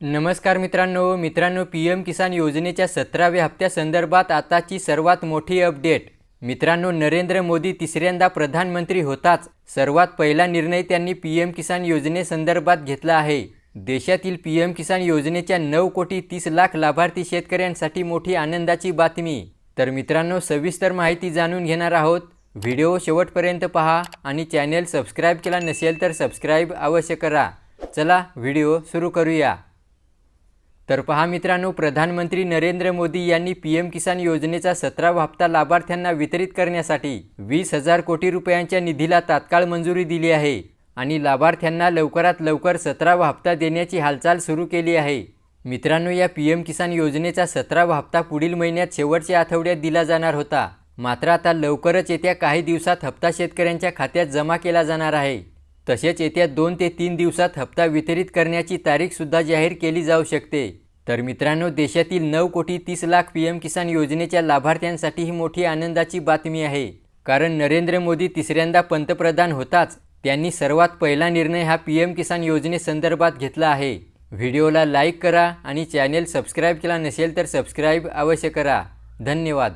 नमस्कार मित्रांनो मित्रांनो पी एम किसान योजनेच्या सतराव्या हप्त्यासंदर्भात आताची सर्वात मोठी अपडेट. मित्रांनो नरेंद्र मोदी तिसऱ्यांदा प्रधानमंत्री होताच. सर्वात पहिला निर्णय त्यांनी पी एम किसान योजनेसंदर्भात घेतला आहे. देशातील पी एम किसान योजनेच्या नऊ कोटी तीस लाख लाभार्थी शेतकऱ्यांसाठी मोठी आनंदाची बातमी. तर मित्रांनो सविस्तर माहिती जाणून घेणार आहोत. व्हिडिओ शेवटपर्यंत पहा आणि चॅनेल सबस्क्राईब केला नसेल तर सबस्क्राईब अवश्य करा. चला व्हिडिओ सुरू करूया. तर पहा मित्रांनो प्रधानमंत्री नरेंद्र मोदी यांनी पी एम किसान योजनेचा सतरावा हप्ता लाभार्थ्यांना वितरित करण्यासाठी वीस हजार कोटी रुपयांच्या निधीला तात्काळ मंजुरी दिली आहे आणि लाभार्थ्यांना लवकरात लवकर सतरावा हप्ता देण्याची हालचाल सुरू केली आहे. मित्रांनो या पी एम किसान योजनेचा सतरावा हप्ता पुढील महिन्यात शेवटच्या आठवड्यात दिला जाणार होता. मात्र आता लवकरच येत्या काही दिवसात हप्ता शेतकऱ्यांच्या खात्यात जमा केला जाणार आहे. तसेच येत्या दोन ते तीन दिवसात हप्ता वितरित करण्याची तारीखसुद्धा जाहीर केली जाऊ शकते. तर मित्रांनो देशातील नऊ कोटी तीस लाख पी एम किसान योजनेच्या लाभार्थ्यांसाठी ही मोठी आनंदाची बातमी आहे. कारण नरेंद्र मोदी तिसऱ्यांदा पंतप्रधान होताच त्यांनी सर्वात पहिला निर्णय हा पी एम किसान योजनेसंदर्भात घेतला आहे. व्हिडिओला लाईक करा आणि चॅनेल सबस्क्राईब केला नसेल तर सबस्क्राईब अवश्य करा. धन्यवाद.